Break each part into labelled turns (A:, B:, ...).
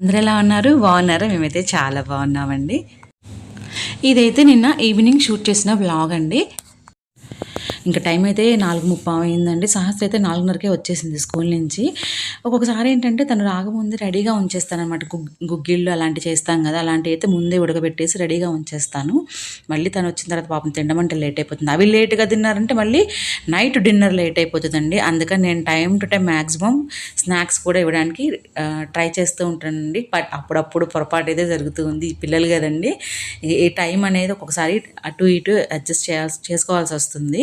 A: అందరూ ఎలా ఉన్నారు? బాగున్నారా? మేమైతే చాలా బాగున్నామండి. ఇదైతే నిన్న ఈవినింగ్ షూట్ చేసిన బ్లాగ్ అండి. ఇంకా టైం అయితే నాలుగు ముప్పై అయిందండి. సహస్ర అయితే నాలుగున్నరకే వచ్చేసింది స్కూల్ నుంచి. ఒక్కొక్కసారి ఏంటంటే తను రాకముందే రెడీగా ఉంచేస్తాను అనమాట గుగ్గిళ్ళు అలాంటివి చేస్తాం కదా అలాంటివి అయితే ముందే ఉడకబెట్టేసి రెడీగా ఉంచేస్తాను. మళ్ళీ తను వచ్చిన తర్వాత పాపం తినమంటే లేట్ అయిపోతుంది. అవి లేట్గా తిన్నారంటే మళ్ళీ నైట్ డిన్నర్ లేట్ అయిపోతుందండి. అందుకని నేను time to time maximum snacks కూడా ఇవ్వడానికి ట్రై చేస్తూ ఉంటానండి. బట్ అప్పుడప్పుడు పొరపాటు అయితే జరుగుతుంది పిల్లలు కదండి ఈ టైం అనేది ఒక్కొక్కసారి అటు ఇటు అడ్జస్ట్ చేయాల్సి చేసుకోవాల్సి వస్తుంది.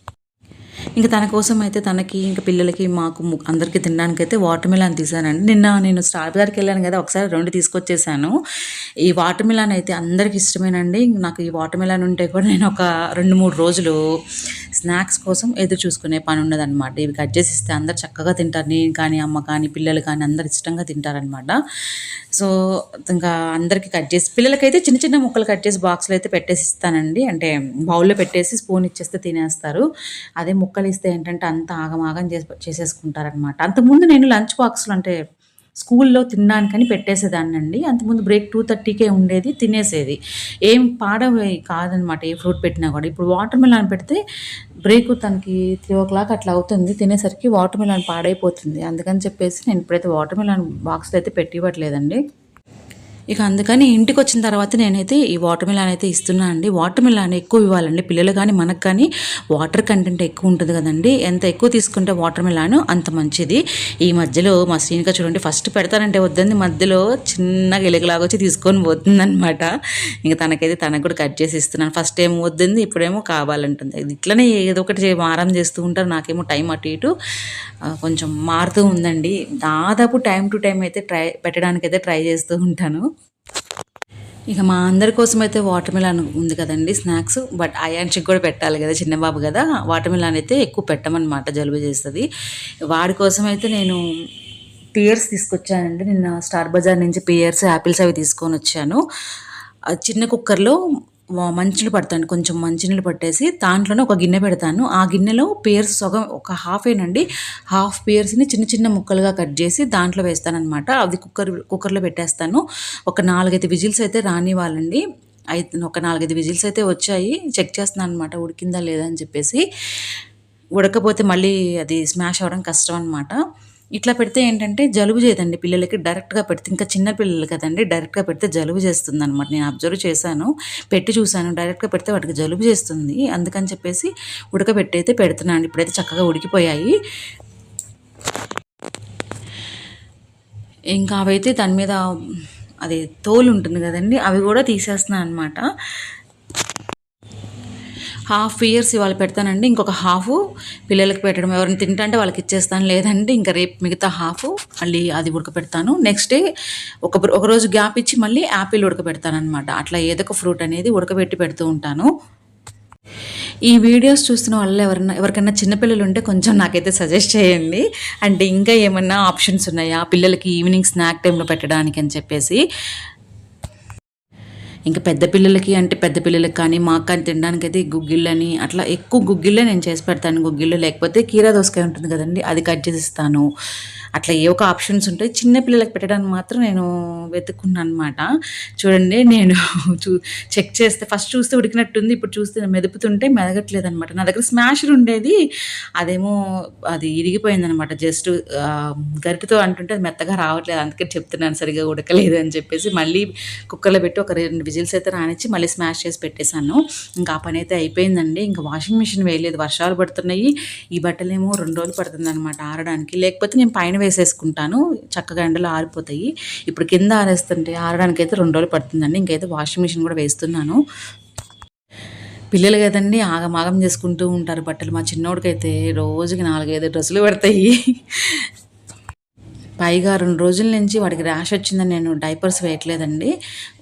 A: ఇంకా తన కోసం అయితే తనకి ఇంకా పిల్లలకి మాకు ము- అందరికీ తినడానికి అయితే వాటర్ మిలాన్ తీసానండి. నిన్న నేను స్టార్ బజార్కి వెళ్ళాను కదా ఒకసారి రెండు తీసుకొచ్చేసాను. ఈ వాటర్ మిలాన్ అయితే అందరికి ఇష్టమేనండి. నాకు ఈ వాటర్ మిలాన్ ఉంటే కూడా నేను ఒక రెండు మూడు రోజులు స్నాక్స్ కోసం ఎదురు చూసుకునే పని ఉన్నదన్నమాట. ఇవి కట్ చేసి ఇస్తే అందరు చక్కగా తింటారు. నేను కానీ అమ్మ కానీ పిల్లలు కానీ అందరు ఇష్టంగా తింటారనమాట సో ఇంకా అందరికీ కట్ చేసి పిల్లలకైతే చిన్న చిన్న ముక్కలు కట్ చేసి బాక్స్లో అయితే పెట్టేసి ఇస్తానండి. అంటే బౌల్లో పెట్టేసి స్పూన్ ఇచ్చేస్తే తినేస్తారు. అదే ముక్కలు ఇస్తే ఏంటంటే అంత ఆగమాగం చేసి చేసేసుకుంటారనమాట అంతకుముందు నేను లంచ్ బాక్స్లు అంటే స్కూల్లో తినడానికని పెట్టేసేదాన్ని అండి అంతకుముందు బ్రేక్ టూ థర్టీకే ఉండేది తినేసేది. ఏం పాడవి కాదనమాట ఏ ఫ్రూట్ పెట్టినా కూడా. ఇప్పుడు వాటర్ మిలాన్ పెడితే బ్రేక్ తనకి త్రీ ఓ క్లాక్ అట్లా అవుతుంది తినేసరికి వాటర్ మిలాన్ పాడైపోతుంది. అందుకని చెప్పేసి నేను ఇప్పుడైతే వాటర్ మిలాన్ బాక్స్లో అయితే పెట్టి ఇవ్వట్లేదండి ఇక అందుకని ఇంటికి వచ్చిన తర్వాత నేనైతే ఈ వాటర్ మిలాన్ అయితే ఇస్తున్నా అండి వాటర్ మిలాన్ ఎక్కువ ఇవ్వాలండి. పిల్లలు కానీ మనకు కానీ వాటర్ కంటెంట్ ఎక్కువ ఉంటుంది కదండి. ఎంత ఎక్కువ తీసుకుంటే వాటర్ మిలాన్ అంత మంచిది. ఈ మధ్యలో మా శ్రీనిక చూడండి ఫస్ట్ పెడతానంటే వద్దంది. మధ్యలో చిన్నగా ఎలుగులాగా వచ్చి తీసుకొని పోతుందనమాట ఇంకా తనకైతే తనకు కూడా కట్ చేసి ఇస్తున్నాను. ఫస్ట్ ఏమో వద్దంది ఇప్పుడేమో కావాలంటుంది. ఇది ఇట్లనే ఏదో ఒకటి మారం చేస్తూ ఉంటారు. నాకేమో టైం అటు ఇటు కొంచెం మారుతూ ఉందండి. దాదాపు టైం టు టైం అయితే ట్రై పెట్టడానికి అయితే ట్రై చేస్తూ ఉంటాను. ఇక మా అందరి కోసం అయితే వాటర్ మిలాన్ ఉంది కదండి స్నాక్స్. బట్ అయాన్షికి కూడా పెట్టాలి కదా చిన్న బాబు కదా వాటర్ మిలాన్ అయితే ఎక్కువ పెట్టమన్నమాట జలుబు చేస్తుంది. వాడి కోసం అయితే నేను పియర్స్ తీసుకొచ్చానండి. నిన్న స్టార్ బజార్ నుంచి పియర్స్ యాపిల్స్ అవి తీసుకొని వచ్చాను చిన్న కుక్కర్లో మంచులు పడతాను. కొంచెం మంచినీళ్ళు పట్టేసి దాంట్లోనే ఒక గిన్నె పెడతాను. ఆ గిన్నెలో పేర్స్ సగం ఒక హాఫ్ ఏనండి. హాఫ్ పేర్స్ని చిన్న చిన్న ముక్కలుగా కట్ చేసి దాంట్లో వేస్తానమాట అది కుక్కర్ కుక్కర్లో పెట్టేస్తాను. ఒక నాలుగైదు విజిల్స్ అయితే రానివ్వాలండి. అయితే ఒక నాలుగైదు విజిల్స్ అయితే వచ్చాయి. చెక్ చేస్తున్నాను అనమాట ఉడికిందా లేదా అని చెప్పేసి. ఉడకపోతే మళ్ళీ అది స్మాష్ అవ్వడం కష్టం అనమాట ఇట్లా పెడితే ఏంటంటే జలుబు చేయదండి పిల్లలకి డైరెక్ట్గా పెడితే. ఇంకా చిన్న పిల్లలు కదండి డైరెక్ట్గా పెడితే జలుబు చేస్తుంది అనమాట నేను అబ్జర్వ్ చేశాను పెట్టి చూశాను డైరెక్ట్గా పెడితే వాటికి జలుబు చేస్తుంది. అందుకని చెప్పేసి ఉడకబెట్టి అయితే పెడుతున్నాను ఇప్పుడైతే చక్కగా ఉడికిపోయాయి. ఇంకా అవైతే దాని మీద అది తోలు ఉంటుంది కదండి అవి కూడా తీసేస్తున్నాను అనమాట హాఫ్ ఇయర్స్ ఇవాళ పెడతానండి. ఇంకొక హాఫ్ పిల్లలకి పెట్టడం ఎవరైనా తింటంటే వాళ్ళకి ఇచ్చేస్తాను. లేదండి ఇంకా రేపు మిగతా హాఫ్ మళ్ళీ అది ఉడకపెడతాను. నెక్స్ట్ డే ఒక ఒక రోజు గ్యాప్ ఇచ్చి మళ్ళీ యాపిల్ ఉడకపెడతాను అట్లా ఏదో ఒక ఫ్రూట్ అనేది ఉడకబెట్టి పెడుతూ ఉంటాను. ఈ వీడియోస్ చూస్తున్న వాళ్ళు ఎవరైనా ఎవరికైనా చిన్నపిల్లలు ఉంటే కొంచెం నాకైతే సజెస్ట్ చేయండి. అంటే ఇంకా ఏమన్నా ఆప్షన్స్ ఉన్నాయా? పిల్లలకి ఈవినింగ్ స్నాక్ టైంలో పెట్టడానికి అని చెప్పేసి. ఇంకా పెద్ద పిల్లలకి అంటే పెద్ద పిల్లలకి కానీ మాకు కానీ తినడానికి అయితే గుగ్గిళ్ళని అట్లా ఎక్కువ గుగ్గిళ్ళే నేను చేసి పెడతాను. గుగ్గిళ్ళు లేకపోతే కీరా దోసకాయ ఉంటుంది కదండి అది కట్ చేసి ఇస్తాను. అట్లా ఏ ఒక ఆప్షన్స్ ఉంటాయి. చిన్నపిల్లలకు పెట్టడానికి మాత్రం నేను వెతుక్కున్నాను అనమాట చూడండి నేను చూ చెక్ చేస్తే ఫస్ట్ చూస్తే ఉడికినట్టుంది. ఇప్పుడు చూస్తే మెదుపుతుంటే మెదగట్లేదు అనమాట నా దగ్గర స్మాషర్ ఉండేది. అదేమో అది ఇరిగిపోయింది అనమాట జస్ట్ గరిటతో అంటుంటే అది మెత్తగా రావట్లేదు. అందుకే చెప్తున్నాను సరిగా ఉడకలేదు అని చెప్పేసి మళ్ళీ కుక్కర్లో పెట్టి ఒక రెండు విజిల్స్ అయితే రానిచ్చి మళ్ళీ స్మాష్ చేసి పెట్టేశాను. ఇంకా ఆ పని అయితే అయిపోయిందండి. ఇంకా వాషింగ్ మిషన్ వేయలేదు. వర్షాలు పడుతున్నాయి. ఈ బట్టలేమో రెండు రోజులు పడుతుంది అనమాట ఆరడానికి. లేకపోతే నేను పైన వేసేసుకుంటాను. చక్కగా ఎండలో ఆరిపోతాయి. ఇప్పుడు కింద ఆరేస్తుంటే ఆరడానికి అయితే రెండు రోజులు పడుతుందండి. ఇంకైతే వాషింగ్ మిషన్ కూడా వేస్తున్నాను. పిల్లలు కదండి ఆగమాగం చేసుకుంటూ ఉంటారు బట్టలు. మా చిన్నోడికైతే రోజుకి నాలుగైదు డ్రెస్సులు పడతాయి. పైగా రెండు రోజుల నుంచి వాడికి ర్యాష్ వచ్చిందని నేను డైపర్స్ వేయట్లేదండి.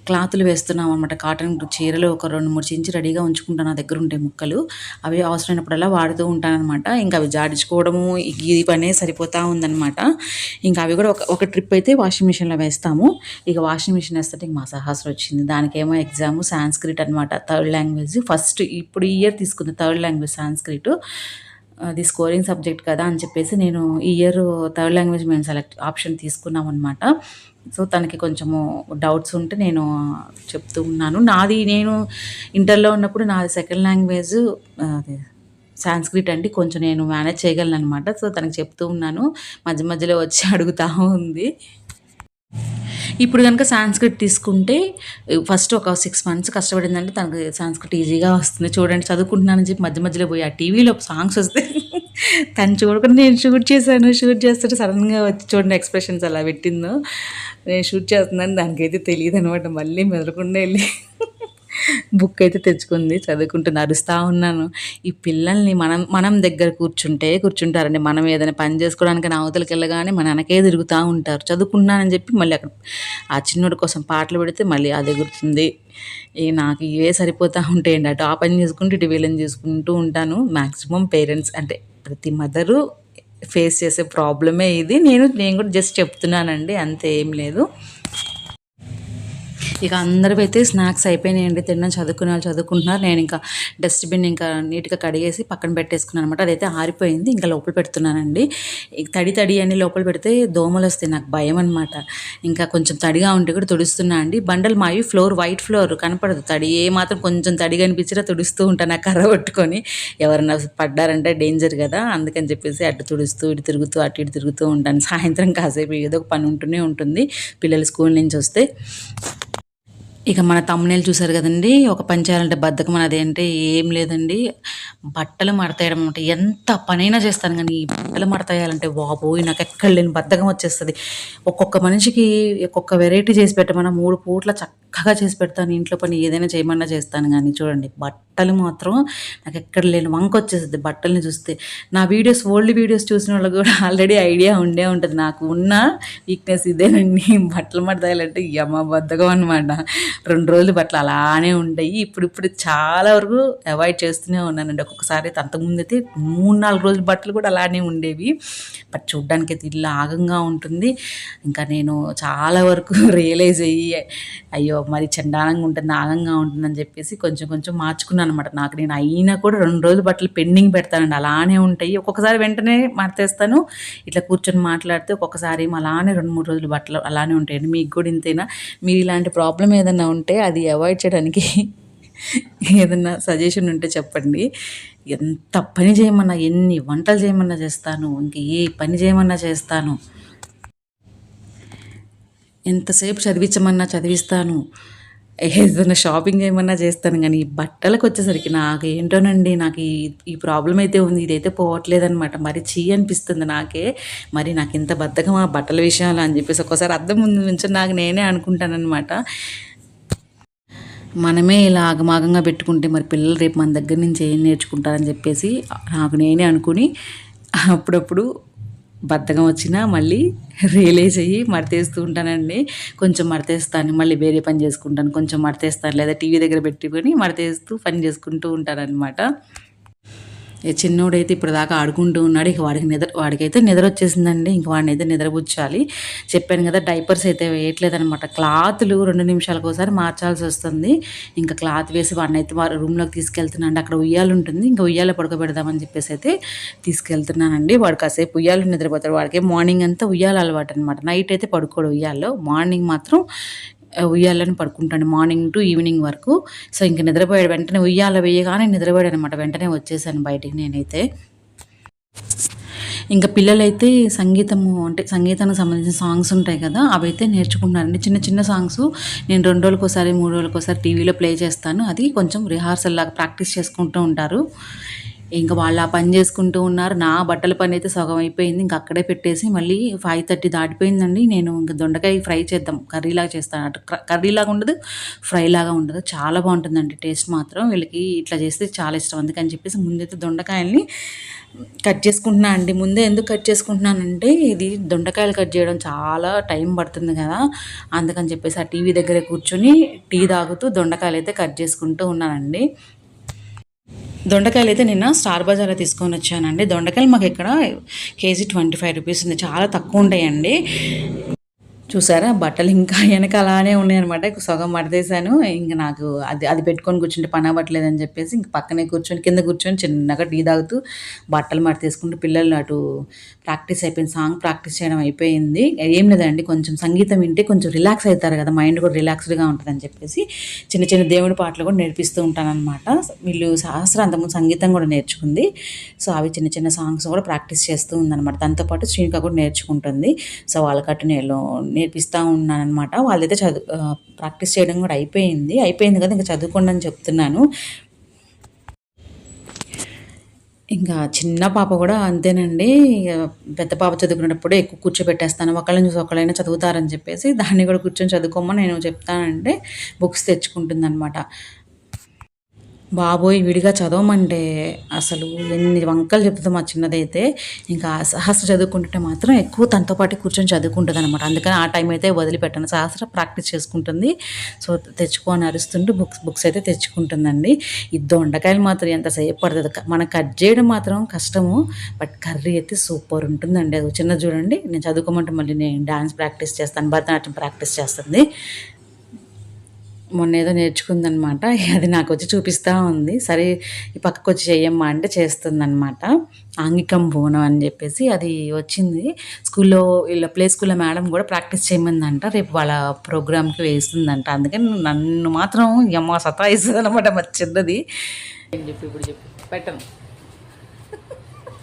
A: క్లాతులు వేస్తున్నాం అనమాట కాటన్ చీరలు ఒక రెండు మూడు చించి రెడీగా ఉంచుకుంటాను నా దగ్గర ఉంటే ముక్కలు. అవి అవసరమైనప్పుడల్లా వాడుతూ ఉంటానన్నమాట. ఇంకా అవి జాడించుకోవడము ఈ పనే సరిపోతూ ఉందన్నమాట. ఇంకా అవి కూడా ఒక ఒక ట్రిప్ అయితే వాషింగ్ మిషన్లో వేస్తాము. ఇక వాషింగ్ మిషన్ వేస్తే ఇంక మా సహాస్రం వచ్చింది. దానికేమో ఎగ్జామ్ సాంస్క్రిట్ అనమాట థర్డ్ లాంగ్వేజ్. ఫస్ట్ ఇప్పుడు ఇయర్ తీసుకుంది థర్డ్ లాంగ్వేజ్ సాంస్క్రిట్. అది స్కోరింగ్ సబ్జెక్ట్ కదా అని చెప్పేసి నేను ఈ ఇయర్ థర్డ్ లాంగ్వేజ్ మేము సెలెక్ట్ ఆప్షన్ తీసుకున్నాం అనమాట సో తనకి కొంచెము డౌట్స్ ఉంటే నేను చెప్తూ ఉన్నాను. నాది నేను ఇంటర్లో ఉన్నప్పుడు నాది సెకండ్ లాంగ్వేజ్ అది సాంస్క్రిట్ అంటే కొంచెం నేను మేనేజ్ చేయగలను అనమాట సో తనకి చెప్తూ ఉన్నాను. మధ్య మధ్యలో వచ్చి అడుగుతూ ఉంది. ఇప్పుడు కనుక సాంస్క్రిట్ తీసుకుంటే ఫస్ట్ ఒక సిక్స్ మంత్స్ కష్టపడిందంటే తనకు సాంస్క్రిట్ ఈజీగా వస్తుంది. చూడండి చదువుకుంటున్నానని చెప్పి మధ్య మధ్యలో పోయి ఆ టీవీలో సాంగ్స్ వస్తే తను చూడకుండా నేను షూట్ చేశాను. షూట్ చేస్తుంటే సడన్గా వచ్చి చూడండి ఎక్స్ప్రెషన్స్ అలా పెట్టిందో. నేను షూట్ చేస్తున్నాను దానికైతే తెలియదు అనమాట మళ్ళీ మెదలకుండా వెళ్ళి బుక్ అయితే తెచ్చుకుంది చదువుకుంటూ నడుస్తూ ఉన్నాను. ఈ పిల్లల్ని మనం మనం దగ్గర కూర్చుంటే కూర్చుంటారండి. మనం ఏదైనా పని చేసుకోవడానికి అవతలకి వెళ్ళగానే మన వెనకే తిరుగుతూ ఉంటారు. చదువుకున్నానని చెప్పి మళ్ళీ అక్కడ ఆ చిన్నోడి కోసం పాటలు పెడితే మళ్ళీ అది ఎగురుతుంది ఈ నాకు ఇవే సరిపోతూ ఉంటాయండి. అటు ఆ పని చేసుకుంటూ ఇటు వీళ్ళని చేసుకుంటూ ఉంటాను. మ్యాక్సిమం పేరెంట్స్ అంటే ప్రతి మదరు ఫేస్ చేసే ప్రాబ్లమే ఇది. నేను నేను కూడా జస్ట్ చెప్తున్నానండి. అంతే ఏం లేదు. ఇక అందరూ అయితే స్నాక్స్ అయిపోయినాయండి. తినడం చదువుకునే వాళ్ళు చదువుకుంటున్నారు. నేను ఇంకా డస్ట్బిన్ ఇంకా నీట్గా కడిగేసి పక్కన పెట్టేసుకున్నాను అనమాట అదైతే ఆరిపోయింది. ఇంకా లోపల పెడుతున్నానండి. తడి తడి అని లోపల పెడితే దోమలు వస్తాయి. నాకు భయం అనమాట ఇంకా కొంచెం తడిగా ఉంటే కూడా తుడుస్తున్నా అండి. బండలు మావి ఫ్లోర్ వైట్ ఫ్లోర్ కనపడదు. తడి ఏ మాత్రం కొంచెం తడిగా అనిపించినా తుడుస్తూ ఉంటాను ఆ కర్ర పట్టుకొని. ఎవరైనా పడ్డారంటే డేంజర్ కదా. అందుకని చెప్పేసి అటు తుడుస్తూ ఇటు తిరుగుతూ అటు ఇటు తిరుగుతూ ఉంటాను. సాయంత్రం కాసేపు ఏదో ఒక పని ఉంటూనే ఉంటుంది. పిల్లలు స్కూల్ నుంచి వస్తే ఇక మన తమ్మునేలు చూసారు కదండి ఒక పని చేయాలంటే బద్ధకం అనేది ఏం లేదండి. బట్టలు మడతేయడం అంటే ఎంత పనైనా చేస్తాను కానీ ఈ బట్టలు మడతేయాలంటే బాబోయ్ నాకు ఎక్కడ లేని బద్ధకం వచ్చేస్తుంది. ఒక్కొక్క మనిషికి ఒక్కొక్క వెరైటీ చేసి పెట్టమన్నా మూడు పూట్ల చక్కగా చేసి పెడతాను ఇంట్లో పని ఏదైనా చేయమన్నా చేస్తాను కానీ చూడండి బట్టలు మాత్రం నాకు ఎక్కడ లేని వంక వచ్చేస్తుంది. బట్టల్ని చూస్తే నా వీడియోస్ ఓల్డ్ వీడియోస్ చూసిన వాళ్ళకి కూడా ఆల్రెడీ ఐడియా ఉండే ఉంటుంది. నాకు ఉన్న వీక్నెస్ ఇదేనండి. బట్టలు మడతాయాలంటే యమ అనమాట రెండు రోజులు బట్టలు అలానే ఉండయి ఇప్పుడు ఇప్పుడు చాలా వరకు అవాయిడ్ చేస్తూనే ఉన్నానండి. ఒక్కొక్కసారి అయితే అంతకుముందు అయితే మూడు నాలుగు రోజులు బట్టలు కూడా అలానే ఉండేవి. బట్ చూడ్డానికి అయితే ఇల్లు ఆగంగా ఉంటుంది. ఇంకా నేను చాలా వరకు రియలైజ్ అయ్యి అయ్యో మరి చండాలంగా ఉంటుంది ఆగంగా ఉంటుందని చెప్పేసి కొంచెం కొంచెం మార్చుకున్నాను అనమాట నాకు నేను అయినా కూడా రెండు రోజులు బట్టలు పెండింగ్ పెడతానండి. అలానే ఉంటాయి. ఒక్కొక్కసారి వెంటనే మార్చేస్తాను. ఇట్లా కూర్చొని మాట్లాడితే ఒక్కొక్కసారి అలానే రెండు మూడు రోజులు బట్టలు అలానే ఉంటాయండి. మీకు కూడా ఇంతేనా? మీరు ఇలాంటి ప్రాబ్లం ఏదైనా ఉంటే అది అవాయిడ్ చేయడానికి ఏదన్నా సజెషన్ ఉంటే చెప్పండి. ఎంత పని చేయమన్నా ఎన్ని వంటలు చేయమన్నా చేస్తాను ఇంక ఏ పని చేయమన్నా చేస్తాను. ఎంతసేపు చదివించమన్నా చదివిస్తాను. ఏదైనా షాపింగ్ చేయమన్నా చేస్తాను కానీ ఈ బట్టలకు వచ్చేసరికి నాకు ఏంటోనండి నాకు ఈ ఈ ప్రాబ్లం అయితే ఉంది ఇదైతే పోవట్లేదనమాట మరి చీ అనిపిస్తుంది నాకే. మరి నాకు ఇంత బద్ధకం ఆ బట్టల విషయాలు అని చెప్పేసి ఒక్కోసారి అర్థం ముందు నుంచి నాకు నేనే అనుకుంటానమాట మనమే ఇలా ఆగమాగంగా పెట్టుకుంటే మరి పిల్లలు రేపు మన దగ్గర నుంచి ఏం నేర్చుకుంటారని చెప్పేసి నాకు నేనే అనుకుని అప్పుడప్పుడు బద్ధకం వచ్చినా మళ్ళీ రియలైజ్ అయ్యి మడతేస్తూ ఉంటానండి. కొంచెం మడతేస్తాను మళ్ళీ వేరే పని చేసుకుంటాను కొంచెం మడతేస్తాను లేదా టీవీ దగ్గర పెట్టుకొని మడతేస్తూ పని చేసుకుంటూ ఉంటానన్నమాట. ఈ చిన్నోడైతే ఇప్పుడు దాకా ఆడుకుంటూ ఉన్నాడు ఇక వాడికి నిద్ర వాడికైతే నిద్ర వచ్చేసిందండి. ఇంక వాడిని అయితే నిద్రపుచ్చాలి చెప్పాను కదా డైపర్స్ అయితే వేయట్లేదనమాట. క్లాత్లు రెండు నిమిషాలకోసారి మార్చాల్సి వస్తుంది. ఇంకా క్లాత్ వేసి వాడిని అయితే వారి రూమ్లోకి తీసుకెళ్తున్నాను అక్కడ ఉయ్యాలు ఉంటుంది. ఇంకా ఉయ్యాల పడుకోబెడదామని చెప్పేసి అయితే తీసుకెళ్తున్నానండి. వాడు కాసేపు ఉయ్యాలు నిద్రపోతాడు. వాడికి మార్నింగ్ అంతా ఉయ్యాల అలవాటు అనమాట నైట్ అయితే పడుకోడు ఉయ్యాల్లో. మార్నింగ్ మాత్రం ఉయ్యాలని పడుకుంటాను మార్నింగ్ టు ఈవినింగ్ వరకు. సో ఇంక నిద్రపోయాడు వెంటనే ఉయ్యాల వేయగానే నిద్రపోయాడు అనమాట వెంటనే వచ్చేసాను బయటికి నేనైతే. ఇంకా పిల్లలైతే సంగీతము అంటే సంగీతానికి సంబంధించిన సాంగ్స్ ఉంటాయి కదా అవి అయితే నేర్చుకుంటున్నారండి. చిన్న చిన్న సాంగ్స్ నేను రెండు రోజులకు ఒకసారి మూడు రోజులకు ఒకసారి టీవీలో ప్లే చేస్తాను. అది కొంచెం రిహార్సల్ లాగా ప్రాక్టీస్ చేసుకుంటూ ఉంటారు. ఇంకా వాళ్ళు ఆ పని చేసుకుంటూ ఉన్నారు. నా బట్టల పని అయితే సగం అయిపోయింది. ఇంకా అక్కడే పెట్టేసి మళ్ళీ ఫైవ్ థర్టీ దాటిపోయిందండి. నేను ఇంకా దొండకాయ ఫ్రై చేద్దాం. కర్రీలాగా చేస్తాను అటు కర్రీలాగా ఉండదు ఫ్రైలాగా ఉండదు. చాలా బాగుంటుందండి టేస్ట్ మాత్రం. వీళ్ళకి ఇట్లా చేస్తే చాలా ఇష్టం. అందుకని చెప్పేసి ముందైతే దొండకాయల్ని కట్ చేసుకుంటున్నా అండి. ముందే ఎందుకు కట్ చేసుకుంటున్నానంటే ఇది దొండకాయలు కట్ చేయడం చాలా టైం పడుతుంది కదా. అందుకని చెప్పేసి ఆ టీవీ దగ్గర కూర్చొని టీ తాగుతూ దొండకాయలు అయితే కట్ చేసుకుంటూ ఉన్నానండి. దొండకాయలు అయితే నిన్న స్టార్ బజార్లో తీసుకొని వచ్చానండి. దొండకాయలు మాకు ఇక్కడ కేజీ ట్వంటీ ఫైవ్ రూపీస్ ఉంది. చాలా తక్కువ ఉంటాయండి. చూసారా? బట్టలు ఇంకా వెనక అలానే ఉన్నాయన్నమాట సగం మడతేసాను ఇంక నాకు అది అది పెట్టుకొని కూర్చుంటే పని అవ్వట్లేదని చెప్పేసి ఇంక పక్కనే కూర్చొని కింద కూర్చొని చిన్నగా టీ తాగుతూ బట్టలు మడతేసుకుంటూ పిల్లలు అటు ప్రాక్టీస్ అయిపోయింది. సాంగ్ ప్రాక్టీస్ చేయడం అయిపోయింది. ఏం లేదండి. కొంచెం సంగీతం వింటే కొంచెం రిలాక్స్ అవుతారు కదా. మైండ్ కూడా రిలాక్స్డ్గా ఉంటుందని చెప్పేసి చిన్న చిన్న దేవుడి పాటలు కూడా నేర్పిస్తూ ఉంటానన్నమాట. వీళ్ళు సహస్రాంతము సంగీతం కూడా నేర్చుకుంది. సో అవి చిన్న చిన్న సాంగ్స్ కూడా ప్రాక్టీస్ చేస్తూ ఉందన్నమాట. దాంతోపాటు శ్రీనిక కూడా నేర్చుకుంటుంది. సో వాళ్ళకట్టు నేను నేర్పిస్తూ ఉన్నాను అనమాట వాళ్ళైతే చదువు ప్రాక్టీస్ చేయడం కూడా అయిపోయింది. అయిపోయింది కదా ఇంకా చదువుకోండి అని చెప్తున్నాను. ఇంకా చిన్న పాప కూడా అంతేనండి. పెద్ద పాప చదువుకునేటప్పుడు ఎక్కువ కూర్చోబెట్టేస్తాను. ఒకళ్ళని చూసి ఒకళ్ళైనా చదువుతారని చెప్పేసి దాన్ని కూడా కూర్చొని చదువుకోమని నేను చెప్తానంటే బుక్స్ తెచ్చుకుంటుంది బాబోయ్ విడిగా చదవమంటే అసలు ఎన్ని వంకలు చెప్తుంది మా చిన్నదైతే. ఇంకా సహస్ర చదువుకుంటుంటే మాత్రం ఎక్కువ తనతో పాటు కూర్చొని చదువుకుంటుంది అనమాట అందుకని ఆ టైం అయితే వదిలిపెట్టాను. సహస్ర ప్రాక్టీస్ చేసుకుంటుంది. సో తెచ్చుకో అని అరుస్తుంటూ బుక్స్ బుక్స్ అయితే తెచ్చుకుంటుందండి. ఈ దొండకాయలు మాత్రం ఎంతసేపు పడుతుంది. క- మనం కట్ చేయడం మాత్రం కష్టము. బట్ కర్రీ అయితే సూపర్ ఉంటుందండి. అది చిన్న చూడండి. నేను చదువుకోమంటే మళ్ళీ నేను డాన్స్ ప్రాక్టీస్ చేస్తాను. భరతనాట్యం ప్రాక్టీస్ చేస్తుంది. మొన్న ఏదో నేర్చుకుందనమాట. అది నాకు వచ్చి చూపిస్తూ ఉంది. సరే ఈ పక్కకు వచ్చి చెయ్యమ్మా అంటే చేస్తుందనమాట. ఆంగికం బోనం అని చెప్పేసి అది వచ్చింది. స్కూల్లో వీళ్ళ ప్లే స్కూల్లో మేడం కూడా ప్రాక్టీస్ చేయమందంట. రేపు వాళ్ళ ప్రోగ్రామ్కి వేస్తుందంట. అందుకని నన్ను మాత్రం అమ్మ సతాయిస్తుంది అనమాట మా చిన్నది. ఏం చెప్పి ఇప్పుడు చెప్పి. పెట్టను.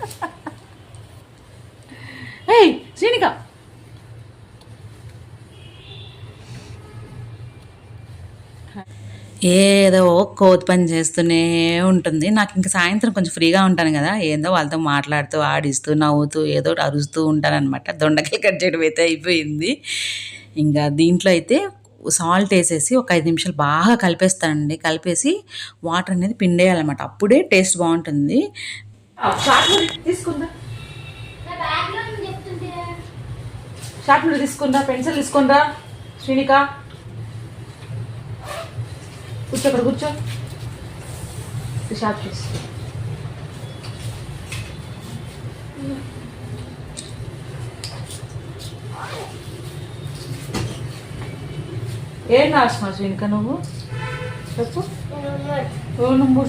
A: శ్రీనిక! ఏదో కోతి పని చేస్తూనే ఉంటుంది. నాకు ఇంకా సాయంత్రం కొంచెం ఫ్రీగా ఉంటాను కదా. ఏందో వాళ్ళతో మాట్లాడుతూ ఆడిస్తూ నవ్వుతూ ఏదో ఒకటి అరుస్తూ ఉంటాను అనమాట దొండకాయలు కట్ చేయడం అయితే అయిపోయింది. ఇంకా దీంట్లో అయితే సాల్ట్ వేసేసి ఒక ఐదు నిమిషాలు బాగా కలిపేస్తానండి. కలిపేసి వాటర్ అనేది పిండేయాలన్నమాట. అప్పుడే టేస్ట్ బాగుంటుంది. తీసుకుందా? షార్ప్నర్ తీసుకుందా? పెన్సిల్ తీసుకుందా? శ్రీనిక? కూర్చో అక్కడ కూర్చో షార్ప్ తీసుకో ఏం రాసినావు శ్రీనిక నువ్వు? చెప్పు.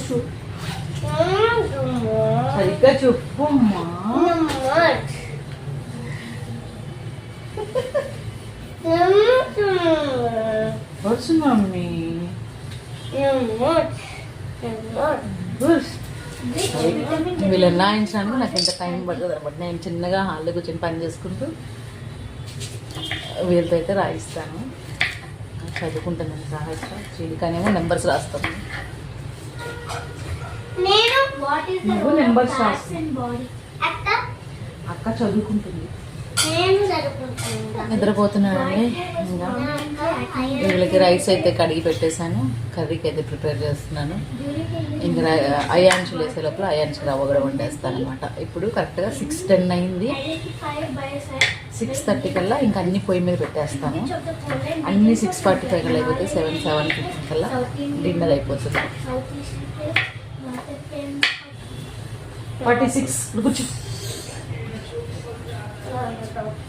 A: షూ సరిగ్గా చెప్పు వచ్చు మమ్మీ. వీళ్ళని రాయించడానికి నాకు ఎంత టైం పడుతుంది అనమాట. నేను చిన్నగా హాల్లో కూర్చొని పని చేసుకుంటూ వీళ్ళతో అయితే రాయిస్తాను. చదువుకుంటాను సహాయస్తా చీలికనేమో నెంబర్స్ రాస్తాను.
B: నేను వాట్ ఇస్ ద
A: నువ్వు numbers రాసు.
B: బాడీ అత్త
A: అక్క? చదువుకుంటుంది.
B: నేను జరుపుకుంటాను
A: నిద్రపోతున్నానండి ఇంకా? వీళ్ళకి రైస్ అయితే కడిగి పెట్టేశాను. కర్రీకి అయితే ప్రిపేర్ చేస్తున్నాను. ఇంకా రై- వేసే లోపల అయాన్షు రవ్వ కూడా వండేస్తాను అనమాట ఇప్పుడు కరెక్ట్గా సిక్స్ టెన్ అయింది. సిక్స్ థర్టీ కల్లా ఇంకా అన్ని పొయ్యి మీద పెట్టేస్తాను. అన్ని సిక్స్ ఫార్టీ ఫైవ్ కల్లా అయిపోతే సెవెన్ సెవెన్ ఫిఫ్టీ కల్లా డిన్నర్ అయిపోతుంది. ఫార్టీ సిక్స్ కూర్చో.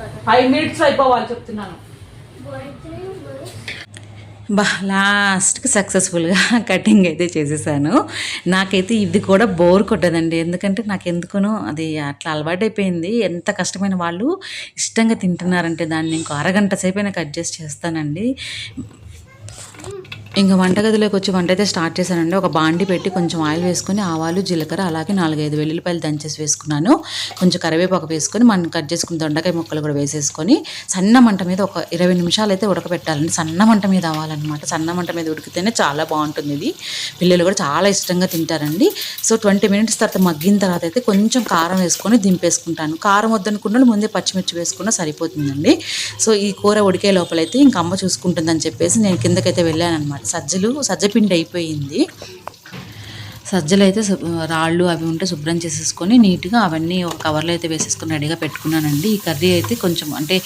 A: ఫైవ్ మినిట్స్ అయిపోవాలి చెప్తున్నాను. బా లాస్ట్కి సక్సెస్ఫుల్గా కటింగ్ అయితే చేసేసాను. నాకైతే ఇది కూడా బోర్ కొట్టదండి. ఎందుకంటే నాకు ఎందుకునో అది అట్లా అలవాటైపోయింది. ఎంత కష్టమైన వాళ్ళు ఇష్టంగా తింటున్నారంటే దాన్ని ఇంకో అరగంట సేపు నాకు అడ్జస్ట్ చేస్తానండి. ఇంకా వంటగదిలోకి వచ్చి వంట అయితే స్టార్ట్ చేశానండి. ఒక బాండి పెట్టి కొంచెం ఆయిల్ వేసుకొని ఆవాలు జీలకర్ర అలాగే నాలుగైదు వెల్లుల్లిపాయలు దంచేసి వేసుకున్నాను. కొంచెం కరివేపాకు వేసుకొని మనం కట్ చేసుకున్న దొండకాయ ముక్కలు కూడా వేసేసుకొని సన్న మంట మీద ఒక ఇరవై నిమిషాలు అయితే ఉడకబెట్టాలండి. సన్న మంట మీద అవ్వాలన్నమాట సన్న మంట మీద ఉడికితేనే చాలా బాగుంటుంది ఇది. పిల్లలు కూడా చాలా ఇష్టంగా తింటారండి. సో ట్వంటీ మినిట్స్ తర్వాత మగ్గిన తర్వాత అయితే కొంచెం కారం వేసుకొని దింపేసుకుంటాను. కారం వద్దనుకున్న ముందే పచ్చిమిర్చి వేసుకున్నా సరిపోతుందండి. సో ఈ కూర ఉడికే లోపలైతే ఇంక అమ్మ చూసుకుంటుందని చెప్పేసి నేను కిందకైతే వెళ్ళాను అనమాట సజ్జలు సజ్జపిండి అయిపోయింది. సజ్జలు అయితే రాళ్ళు అవి ఉంటే శుభ్రం చేసేసుకొని నీట్గా అవన్నీ ఒక కవర్లో అయితే వేసేసుకొని రెడీగా పెట్టుకున్నానండి. ఈ కర్రీ అయితే కొంచెం అంటే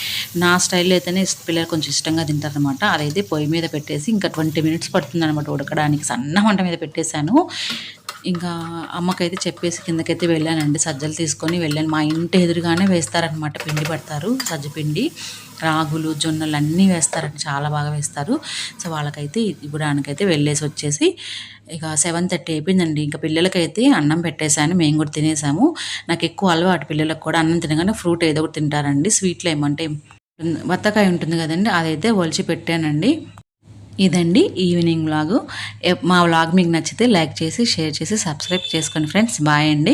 A: నా స్టైల్లో అయితేనే పిల్లలు కొంచెం ఇష్టంగా తింటారనమాట అదైతే పొయ్యి మీద పెట్టేసి ఇంకా ట్వంటీ మినిట్స్ పడుతుంది అనమాట ఉడకడానికి. సన్న వంట మీద పెట్టేశాను. ఇంకా అమ్మకైతే చెప్పేసి కిందకైతే వెళ్ళానండి. సజ్జలు తీసుకొని వెళ్ళాను. మా ఇంటి ఎదురుగానే వేస్తారనమాట పిండి పడతారు సజ్జ పిండి. రాగులు జొన్నలు అన్నీ వేస్తారండి. చాలా బాగా వేస్తారు. సో వాళ్ళకైతే ఇవ్వడానికైతే వెళ్ళేసి వచ్చేసి ఇక సెవెన్ థర్టీ అయిపోయిందండి. ఇంకా పిల్లలకైతే అన్నం పెట్టేశాను. మేము కూడా తినేసాము. నాకు ఎక్కువ అలవాటు పిల్లలకు కూడా అన్నం తినగానే ఫ్రూట్ ఏదో ఒకటి తింటారండి. స్వీట్లు ఏమంటే బత్తకాయ ఉంటుంది కదండి. అదైతే ఒలిచి పెట్టానండి. ఇదండి ఈవినింగ్ వ్లాగు. మా వ్లాగ్ మీకు నచ్చితే లైక్ చేసి షేర్ చేసి సబ్స్క్రైబ్ చేసుకోండి ఫ్రెండ్స్. బాయ్ అండి.